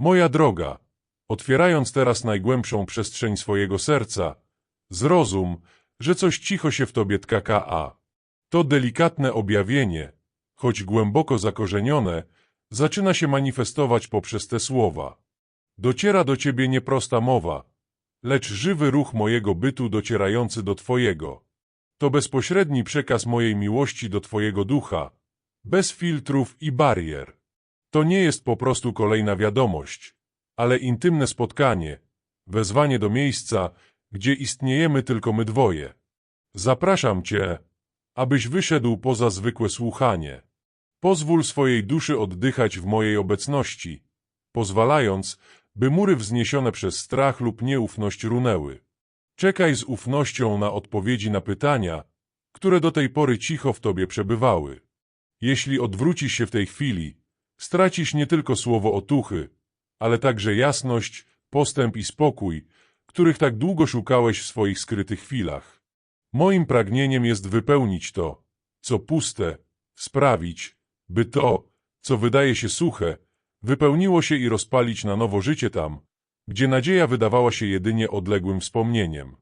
Moja droga, otwierając teraz najgłębszą przestrzeń swojego serca, zrozum, że coś cicho się w tobie tka. To delikatne objawienie, choć głęboko zakorzenione, zaczyna się manifestować poprzez te słowa. Dociera do ciebie nieprosta mowa, lecz żywy ruch mojego bytu docierający do twojego. To bezpośredni przekaz mojej miłości do twojego ducha, bez filtrów i barier. To nie jest po prostu kolejna wiadomość, ale intymne spotkanie, wezwanie do miejsca, gdzie istniejemy tylko my dwoje. Zapraszam Cię, abyś wyszedł poza zwykłe słuchanie. Pozwól swojej duszy oddychać w mojej obecności, pozwalając, by mury wzniesione przez strach lub nieufność runęły. Czekaj z ufnością na odpowiedzi na pytania, które do tej pory cicho w Tobie przebywały. Jeśli odwrócisz się w tej chwili, stracisz nie tylko słowo otuchy, ale także jasność, postęp i spokój, których tak długo szukałeś w swoich skrytych chwilach. Moim pragnieniem jest wypełnić to, co puste, sprawić, by to, co wydaje się suche, wypełniło się i rozpalić na nowo życie tam, gdzie nadzieja wydawała się jedynie odległym wspomnieniem.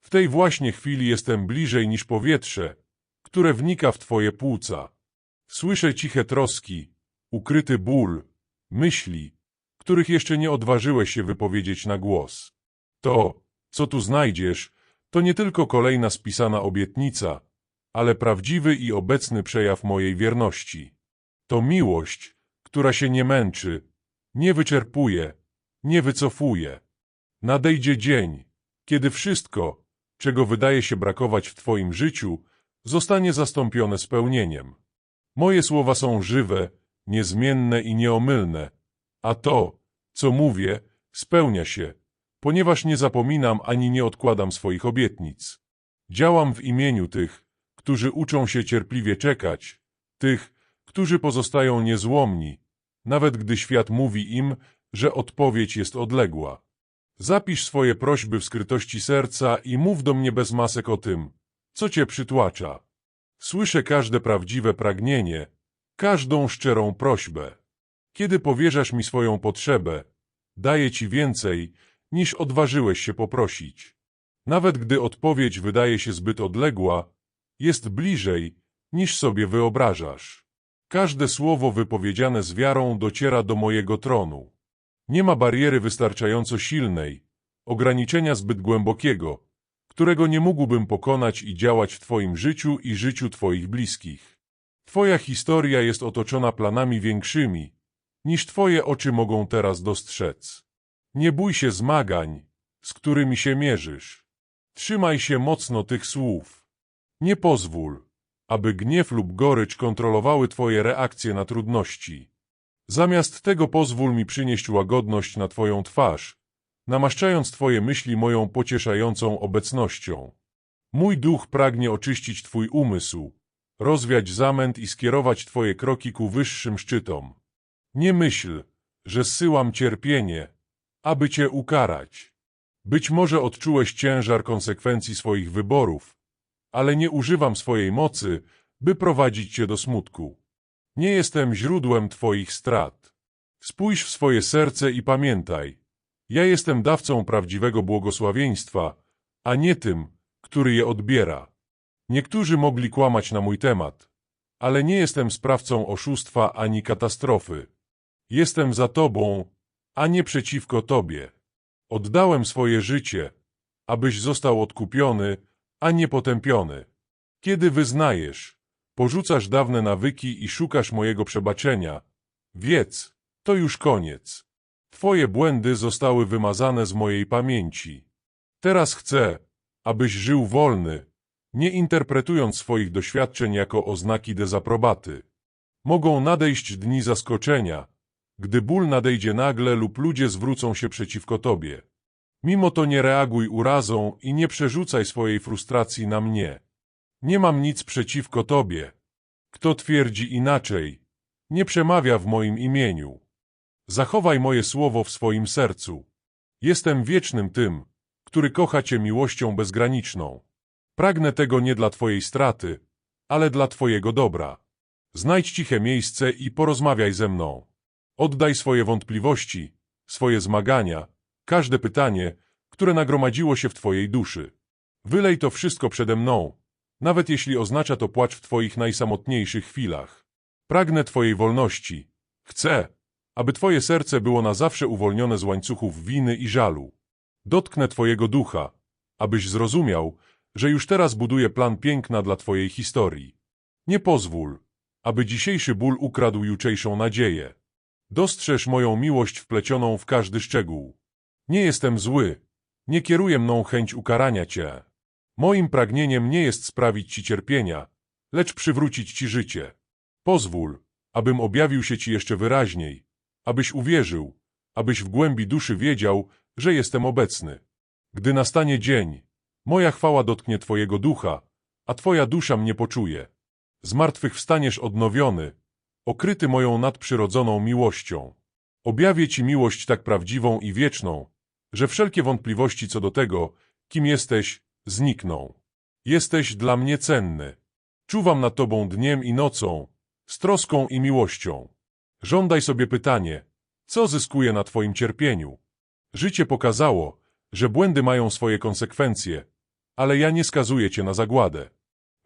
W tej właśnie chwili jestem bliżej niż powietrze, które wnika w Twoje płuca. Słyszę ciche troski, ukryty ból, myśli, których jeszcze nie odważyłeś się wypowiedzieć na głos. To, co tu znajdziesz, to nie tylko kolejna spisana obietnica, ale prawdziwy i obecny przejaw mojej wierności. To miłość, która się nie męczy, nie wyczerpuje, nie wycofuje. Nadejdzie dzień, kiedy wszystko, czego wydaje się brakować w Twoim życiu, zostanie zastąpione spełnieniem. Moje słowa są żywe, niezmienne i nieomylne, a to, co mówię, spełnia się, ponieważ nie zapominam ani nie odkładam swoich obietnic. Działam w imieniu tych, którzy uczą się cierpliwie czekać, tych, którzy pozostają niezłomni, nawet gdy świat mówi im, że odpowiedź jest odległa. Zapisz swoje prośby w skrytości serca i mów do mnie bez masek o tym, co cię przytłacza. Słyszę każde prawdziwe pragnienie, każdą szczerą prośbę. Kiedy powierzasz mi swoją potrzebę, daję ci więcej, niż odważyłeś się poprosić. Nawet gdy odpowiedź wydaje się zbyt odległa, jest bliżej, niż sobie wyobrażasz. Każde słowo wypowiedziane z wiarą dociera do mojego tronu. Nie ma bariery wystarczająco silnej, ograniczenia zbyt głębokiego, którego nie mógłbym pokonać i działać w Twoim życiu i życiu Twoich bliskich. Twoja historia jest otoczona planami większymi, niż Twoje oczy mogą teraz dostrzec. Nie bój się zmagań, z którymi się mierzysz. Trzymaj się mocno tych słów. Nie pozwól, aby gniew lub gorycz kontrolowały Twoje reakcje na trudności. Zamiast tego pozwól mi przynieść łagodność na Twoją twarz, namaszczając Twoje myśli moją pocieszającą obecnością. Mój duch pragnie oczyścić Twój umysł, rozwiać zamęt i skierować Twoje kroki ku wyższym szczytom. Nie myśl, że zsyłam cierpienie, aby Cię ukarać. Być może odczułeś ciężar konsekwencji swoich wyborów, ale nie używam swojej mocy, by prowadzić Cię do smutku. Nie jestem źródłem Twoich strat. Spójrz w swoje serce i pamiętaj, ja jestem dawcą prawdziwego błogosławieństwa, a nie tym, który je odbiera. Niektórzy mogli kłamać na mój temat, ale nie jestem sprawcą oszustwa ani katastrofy. Jestem za Tobą, a nie przeciwko Tobie. Oddałem swoje życie, abyś został odkupiony, a nie potępiony. Kiedy wyznajesz, porzucasz dawne nawyki i szukasz mojego przebaczenia, wiedz, to już koniec. Twoje błędy zostały wymazane z mojej pamięci. Teraz chcę, abyś żył wolny, nie interpretując swoich doświadczeń jako oznaki dezaprobaty. Mogą nadejść dni zaskoczenia, gdy ból nadejdzie nagle lub ludzie zwrócą się przeciwko tobie. Mimo to nie reaguj urazą i nie przerzucaj swojej frustracji na mnie. Nie mam nic przeciwko tobie. Kto twierdzi inaczej, nie przemawia w moim imieniu. Zachowaj moje słowo w swoim sercu. Jestem wiecznym tym, który kocha Cię miłością bezgraniczną. Pragnę tego nie dla Twojej straty, ale dla Twojego dobra. Znajdź ciche miejsce i porozmawiaj ze mną. Oddaj swoje wątpliwości, swoje zmagania, każde pytanie, które nagromadziło się w twojej duszy. Wylej to wszystko przede mną, nawet jeśli oznacza to płacz w twoich najsamotniejszych chwilach. Pragnę twojej wolności. Chcę, aby twoje serce było na zawsze uwolnione z łańcuchów winy i żalu. Dotknę twojego ducha, abyś zrozumiał, że już teraz buduję plan piękna dla twojej historii. Nie pozwól, aby dzisiejszy ból ukradł jutrzejszą nadzieję. Dostrzeż moją miłość wplecioną w każdy szczegół. Nie jestem zły, nie kieruje mną chęć ukarania cię. Moim pragnieniem nie jest sprawić ci cierpienia, lecz przywrócić ci życie. Pozwól, abym objawił się ci jeszcze wyraźniej, abyś uwierzył, abyś w głębi duszy wiedział, że jestem obecny. Gdy nastanie dzień, moja chwała dotknie twojego ducha, a twoja dusza mnie poczuje. Zmartwychwstaniesz odnowiony, okryty moją nadprzyrodzoną miłością. Objawię ci miłość tak prawdziwą i wieczną, że wszelkie wątpliwości co do tego, kim jesteś, znikną. Jesteś dla mnie cenny. Czuwam nad tobą dniem i nocą, z troską i miłością. Żądaj sobie pytanie, co zyskuje na twoim cierpieniu? Życie pokazało, że błędy mają swoje konsekwencje, ale ja nie skazuję cię na zagładę.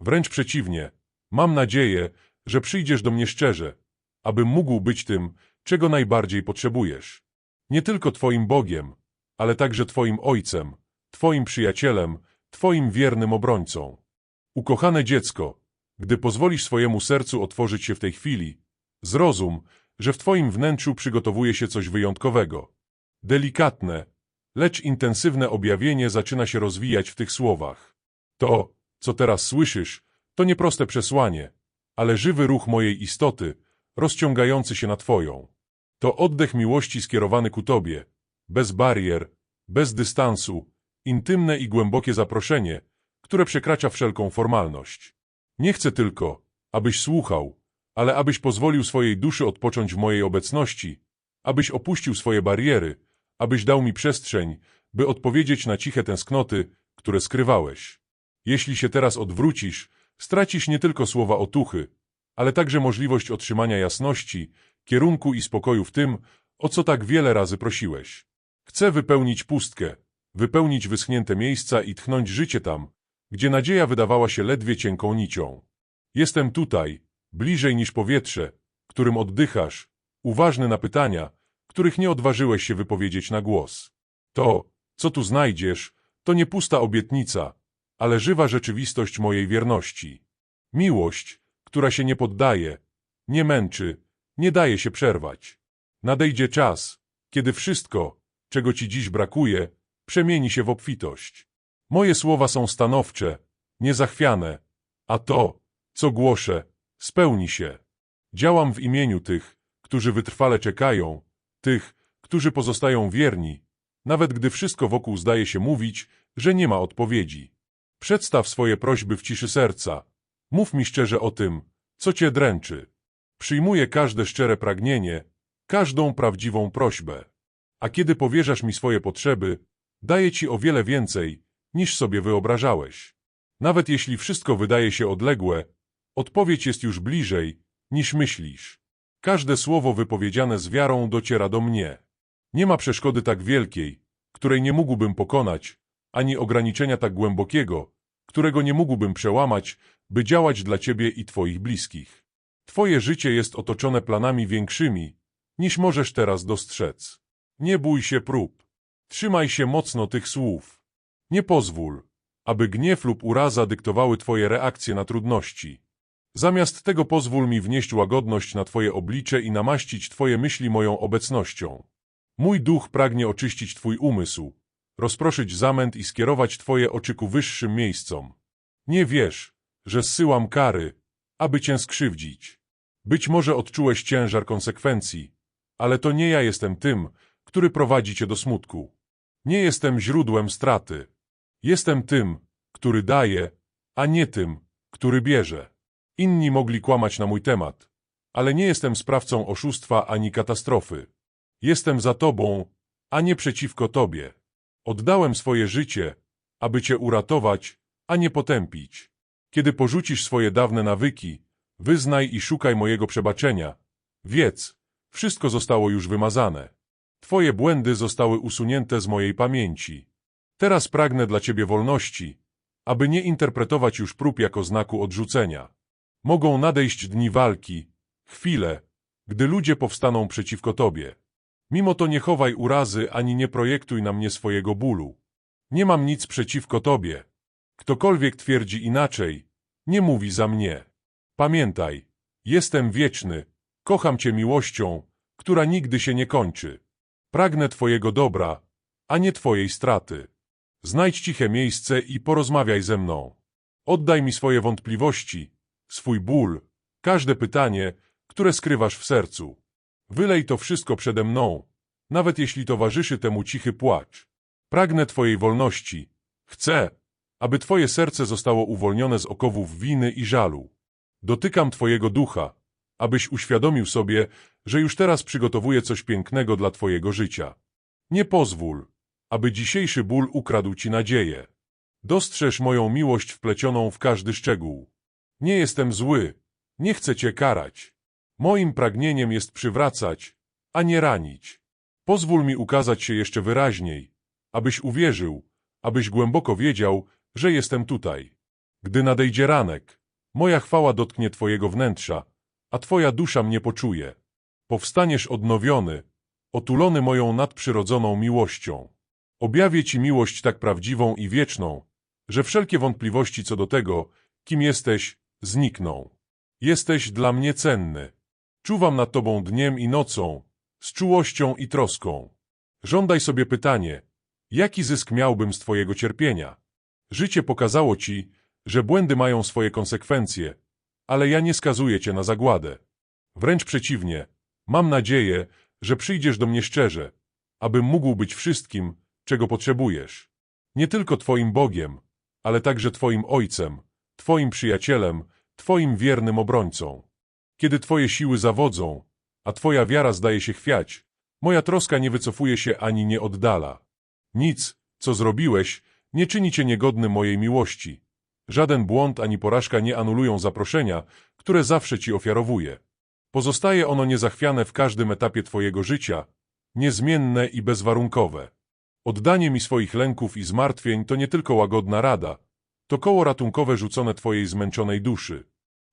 Wręcz przeciwnie, mam nadzieję, że przyjdziesz do mnie szczerze, abym mógł być tym, czego najbardziej potrzebujesz. Nie tylko Twoim Bogiem, ale także Twoim Ojcem, Twoim przyjacielem, Twoim wiernym obrońcą. Ukochane dziecko, gdy pozwolisz swojemu sercu otworzyć się w tej chwili, zrozum, że w Twoim wnętrzu przygotowuje się coś wyjątkowego. Delikatne, lecz intensywne objawienie zaczyna się rozwijać w tych słowach. To, co teraz słyszysz, to nie proste przesłanie, ale żywy ruch mojej istoty, rozciągający się na Twoją. To oddech miłości skierowany ku Tobie, bez barier, bez dystansu, intymne i głębokie zaproszenie, które przekracza wszelką formalność. Nie chcę tylko, abyś słuchał, ale abyś pozwolił swojej duszy odpocząć w mojej obecności, abyś opuścił swoje bariery, abyś dał mi przestrzeń, by odpowiedzieć na ciche tęsknoty, które skrywałeś. Jeśli się teraz odwrócisz, stracisz nie tylko słowa otuchy, ale także możliwość otrzymania jasności, kierunku i spokoju w tym, o co tak wiele razy prosiłeś. Chcę wypełnić pustkę, wypełnić wyschnięte miejsca i tchnąć życie tam, gdzie nadzieja wydawała się ledwie cienką nicią. Jestem tutaj, bliżej niż powietrze, którym oddychasz, uważny na pytania, których nie odważyłeś się wypowiedzieć na głos. To, co tu znajdziesz, to nie pusta obietnica, ale żywa rzeczywistość mojej wierności. Miłość, która się nie poddaje, nie męczy, nie daje się przerwać. Nadejdzie czas, kiedy wszystko, czego ci dziś brakuje, przemieni się w obfitość. Moje słowa są stanowcze, niezachwiane, a to, co głoszę, spełni się. Działam w imieniu tych, którzy wytrwale czekają, tych, którzy pozostają wierni, nawet gdy wszystko wokół zdaje się mówić, że nie ma odpowiedzi. Przedstaw swoje prośby w ciszy serca. Mów mi szczerze o tym, co cię dręczy. Przyjmuję każde szczere pragnienie, każdą prawdziwą prośbę. A kiedy powierzasz mi swoje potrzeby, daję ci o wiele więcej, niż sobie wyobrażałeś. Nawet jeśli wszystko wydaje się odległe, odpowiedź jest już bliżej, niż myślisz. Każde słowo wypowiedziane z wiarą dociera do mnie. Nie ma przeszkody tak wielkiej, której nie mógłbym pokonać, ani ograniczenia tak głębokiego, którego nie mógłbym przełamać, by działać dla Ciebie i Twoich bliskich. Twoje życie jest otoczone planami większymi, niż możesz teraz dostrzec. Nie bój się prób. Trzymaj się mocno tych słów. Nie pozwól, aby gniew lub uraza dyktowały Twoje reakcje na trudności. Zamiast tego pozwól mi wnieść łagodność na Twoje oblicze i namaścić Twoje myśli moją obecnością. Mój duch pragnie oczyścić Twój umysł, rozproszyć zamęt i skierować Twoje oczy ku wyższym miejscom. Nie wiesz, że zsyłam kary, aby Cię skrzywdzić. Być może odczułeś ciężar konsekwencji, ale to nie ja jestem tym, który prowadzi Cię do smutku. Nie jestem źródłem straty. Jestem tym, który daje, a nie tym, który bierze. Inni mogli kłamać na mój temat, ale nie jestem sprawcą oszustwa ani katastrofy. Jestem za Tobą, a nie przeciwko Tobie. Oddałem swoje życie, aby Cię uratować, a nie potępić. Kiedy porzucisz swoje dawne nawyki, wyznaj i szukaj mojego przebaczenia. Wiedz, wszystko zostało już wymazane. Twoje błędy zostały usunięte z mojej pamięci. Teraz pragnę dla Ciebie wolności, aby nie interpretować już prób jako znaku odrzucenia. Mogą nadejść dni walki, chwile, gdy ludzie powstaną przeciwko Tobie. Mimo to nie chowaj urazy ani nie projektuj na mnie swojego bólu. Nie mam nic przeciwko Tobie. Ktokolwiek twierdzi inaczej, nie mówi za mnie. Pamiętaj, jestem wieczny, kocham Cię miłością, która nigdy się nie kończy. Pragnę Twojego dobra, a nie Twojej straty. Znajdź ciche miejsce i porozmawiaj ze mną. Oddaj mi swoje wątpliwości, swój ból, każde pytanie, które skrywasz w sercu. Wylej to wszystko przede mną, nawet jeśli towarzyszy temu cichy płacz. Pragnę Twojej wolności. Chcę, aby Twoje serce zostało uwolnione z okowów winy i żalu. Dotykam Twojego ducha, abyś uświadomił sobie, że już teraz przygotowuję coś pięknego dla Twojego życia. Nie pozwól, aby dzisiejszy ból ukradł Ci nadzieję. Dostrzeż moją miłość wplecioną w każdy szczegół. Nie jestem zły, nie chcę Cię karać. Moim pragnieniem jest przywracać, a nie ranić. Pozwól mi ukazać się jeszcze wyraźniej, abyś uwierzył, abyś głęboko wiedział, że jestem tutaj. Gdy nadejdzie ranek, moja chwała dotknie Twojego wnętrza, a Twoja dusza mnie poczuje. Powstaniesz odnowiony, otulony moją nadprzyrodzoną miłością. Objawię Ci miłość tak prawdziwą i wieczną, że wszelkie wątpliwości co do tego, kim jesteś, znikną. Jesteś dla mnie cenny. Czuwam nad Tobą dniem i nocą, z czułością i troską. Żądaj sobie pytanie, jaki zysk miałbym z Twojego cierpienia? Życie pokazało Ci, że błędy mają swoje konsekwencje, ale ja nie skazuję Cię na zagładę. Wręcz przeciwnie, mam nadzieję, że przyjdziesz do mnie szczerze, abym mógł być wszystkim, czego potrzebujesz. Nie tylko Twoim Bogiem, ale także Twoim Ojcem, Twoim przyjacielem, Twoim wiernym obrońcą. Kiedy Twoje siły zawodzą, a Twoja wiara zdaje się chwiać, moja troska nie wycofuje się ani nie oddala. Nic, co zrobiłeś, nie czyni Cię niegodnym mojej miłości. Żaden błąd ani porażka nie anulują zaproszenia, które zawsze Ci ofiarowuję. Pozostaje ono niezachwiane w każdym etapie Twojego życia, niezmienne i bezwarunkowe. Oddanie mi swoich lęków i zmartwień to nie tylko łagodna rada, to koło ratunkowe rzucone Twojej zmęczonej duszy.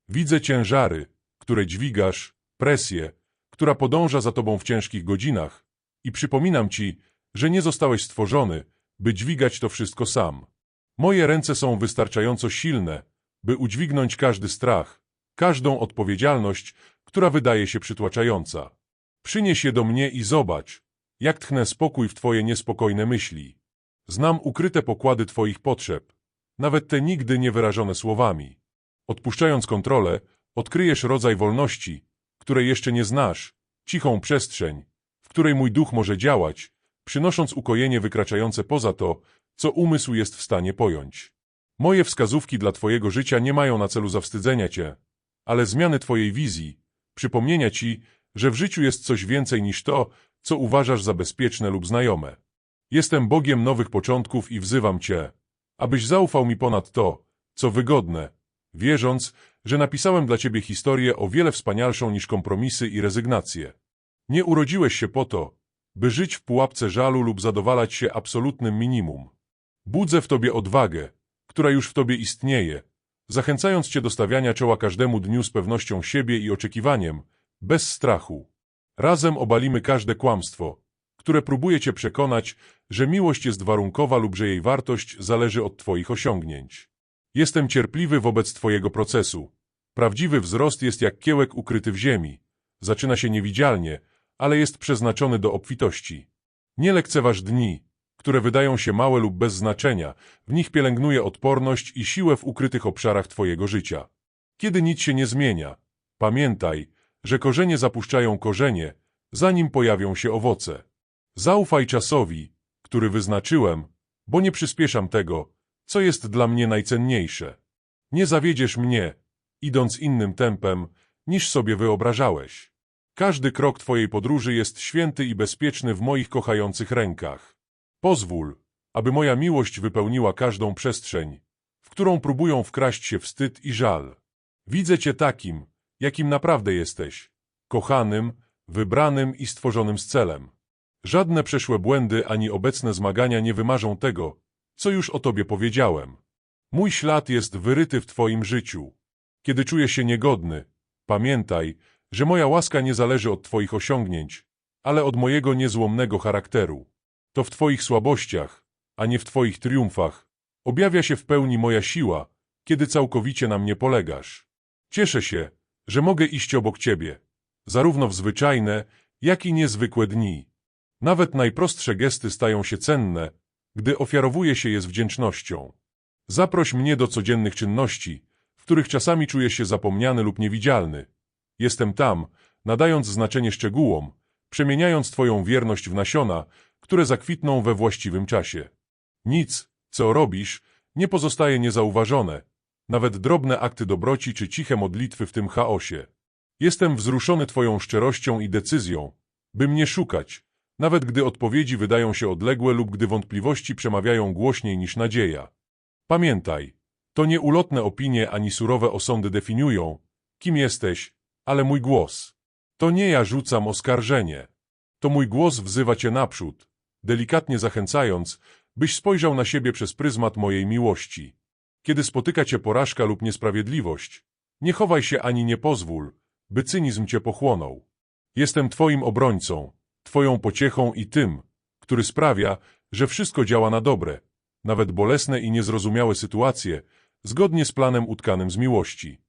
Widzę ciężary, które dźwigasz, presję, która podąża za Tobą w ciężkich godzinach i przypominam Ci, że nie zostałeś stworzony, by dźwigać to wszystko sam. Moje ręce są wystarczająco silne, by udźwignąć każdy strach, każdą odpowiedzialność, która wydaje się przytłaczająca. Przynieś je do mnie i zobacz, jak tchnę spokój w Twoje niespokojne myśli. Znam ukryte pokłady Twoich potrzeb, nawet te nigdy nie wyrażone słowami. Odpuszczając kontrolę, odkryjesz rodzaj wolności, której jeszcze nie znasz, cichą przestrzeń, w której mój duch może działać, przynosząc ukojenie wykraczające poza to, co umysł jest w stanie pojąć. Moje wskazówki dla Twojego życia nie mają na celu zawstydzenia Cię, ale zmiany Twojej wizji, przypomnienia Ci, że w życiu jest coś więcej niż to, co uważasz za bezpieczne lub znajome. Jestem Bogiem nowych początków i wzywam Cię, abyś zaufał mi ponad to, co wygodne, wierząc, że napisałem dla Ciebie historię o wiele wspanialszą niż kompromisy i rezygnacje. Nie urodziłeś się po to, by żyć w pułapce żalu lub zadowalać się absolutnym minimum. Budzę w Tobie odwagę, która już w Tobie istnieje, zachęcając Cię do stawiania czoła każdemu dniu z pewnością siebie i oczekiwaniem, bez strachu. Razem obalimy każde kłamstwo, które próbuje Cię przekonać, że miłość jest warunkowa lub że jej wartość zależy od Twoich osiągnięć. Jestem cierpliwy wobec Twojego procesu. Prawdziwy wzrost jest jak kiełek ukryty w ziemi. Zaczyna się niewidzialnie, ale jest przeznaczony do obfitości. Nie lekceważ dni, które wydają się małe lub bez znaczenia, w nich pielęgnuje odporność i siłę w ukrytych obszarach Twojego życia. Kiedy nic się nie zmienia, pamiętaj, że korzenie zapuszczają korzenie, zanim pojawią się owoce. Zaufaj czasowi, który wyznaczyłem, bo nie przyspieszam tego, co jest dla mnie najcenniejsze. Nie zawiedziesz mnie, idąc innym tempem, niż sobie wyobrażałeś. Każdy krok Twojej podróży jest święty i bezpieczny w moich kochających rękach. Pozwól, aby moja miłość wypełniła każdą przestrzeń, w którą próbują wkraść się wstyd i żal. Widzę Cię takim, jakim naprawdę jesteś, kochanym, wybranym i stworzonym z celem. Żadne przeszłe błędy ani obecne zmagania nie wymarzą tego, co już o tobie powiedziałem. Mój ślad jest wyryty w twoim życiu. Kiedy czujesz się niegodny, pamiętaj, że moja łaska nie zależy od twoich osiągnięć, ale od mojego niezłomnego charakteru. To w twoich słabościach, a nie w twoich triumfach, objawia się w pełni moja siła, kiedy całkowicie na mnie polegasz. Cieszę się, że mogę iść obok ciebie, zarówno w zwyczajne, jak i niezwykłe dni. Nawet najprostsze gesty stają się cenne, gdy ofiarowuje się je z wdzięcznością. Zaproś mnie do codziennych czynności, w których czasami czuję się zapomniany lub niewidzialny. Jestem tam, nadając znaczenie szczegółom, przemieniając Twoją wierność w nasiona, które zakwitną we właściwym czasie. Nic, co robisz, nie pozostaje niezauważone, nawet drobne akty dobroci czy ciche modlitwy w tym chaosie. Jestem wzruszony Twoją szczerością i decyzją, by mnie szukać, nawet gdy odpowiedzi wydają się odległe lub gdy wątpliwości przemawiają głośniej niż nadzieja. Pamiętaj, to nie ulotne opinie ani surowe osądy definiują, kim jesteś, ale mój głos. To nie ja rzucam oskarżenie. To mój głos wzywa cię naprzód, delikatnie zachęcając, byś spojrzał na siebie przez pryzmat mojej miłości. Kiedy spotyka cię porażka lub niesprawiedliwość, nie chowaj się ani nie pozwól, by cynizm cię pochłonął. Jestem twoim obrońcą, twoją pociechą i tym, który sprawia, że wszystko działa na dobre, nawet bolesne i niezrozumiałe sytuacje, zgodnie z planem utkanym z miłości.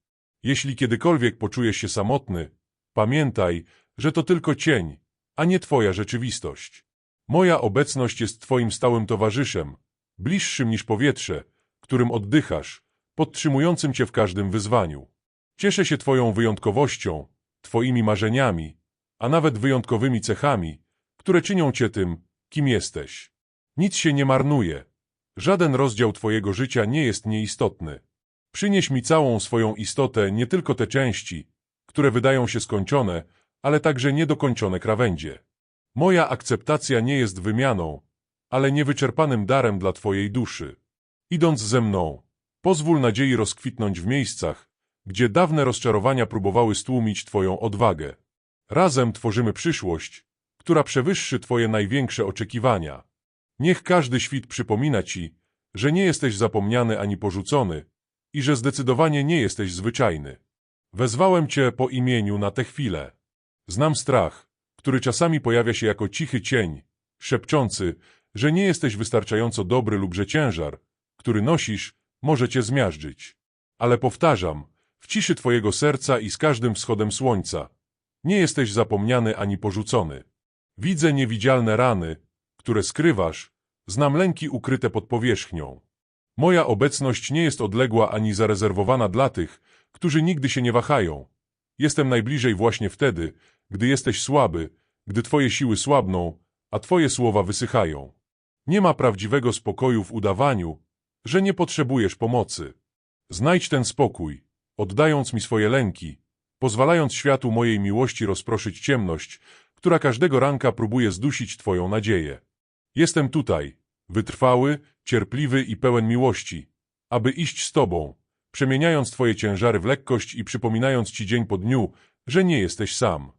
Jeśli kiedykolwiek poczujesz się samotny, pamiętaj, że to tylko cień, a nie twoja rzeczywistość. Moja obecność jest twoim stałym towarzyszem, bliższym niż powietrze, którym oddychasz, podtrzymującym cię w każdym wyzwaniu. Cieszę się twoją wyjątkowością, twoimi marzeniami, a nawet wyjątkowymi cechami, które czynią cię tym, kim jesteś. Nic się nie marnuje. Żaden rozdział twojego życia nie jest nieistotny. Przynieś mi całą swoją istotę, nie tylko te części, które wydają się skończone, ale także niedokończone krawędzie. Moja akceptacja nie jest wymianą, ale niewyczerpanym darem dla twojej duszy. Idąc ze mną, pozwól nadziei rozkwitnąć w miejscach, gdzie dawne rozczarowania próbowały stłumić twoją odwagę. Razem tworzymy przyszłość, która przewyższy twoje największe oczekiwania. Niech każdy świt przypomina ci, że nie jesteś zapomniany ani porzucony i że zdecydowanie nie jesteś zwyczajny. Wezwałem cię po imieniu na tę chwilę. Znam strach, który czasami pojawia się jako cichy cień, szepczący, że nie jesteś wystarczająco dobry lub że ciężar, który nosisz, może cię zmiażdżyć. Ale powtarzam, w ciszy twojego serca i z każdym wschodem słońca, nie jesteś zapomniany ani porzucony. Widzę niewidzialne rany, które skrywasz, znam lęki ukryte pod powierzchnią. Moja obecność nie jest odległa ani zarezerwowana dla tych, którzy nigdy się nie wahają. Jestem najbliżej właśnie wtedy, gdy jesteś słaby, gdy twoje siły słabną, a twoje słowa wysychają. Nie ma prawdziwego spokoju w udawaniu, że nie potrzebujesz pomocy. Znajdź ten spokój, oddając mi swoje lęki, pozwalając światu mojej miłości rozproszyć ciemność, która każdego ranka próbuje zdusić Twoją nadzieję. Jestem tutaj, wytrwały, cierpliwy i pełen miłości, aby iść z Tobą, przemieniając Twoje ciężary w lekkość i przypominając Ci dzień po dniu, że nie jesteś sam.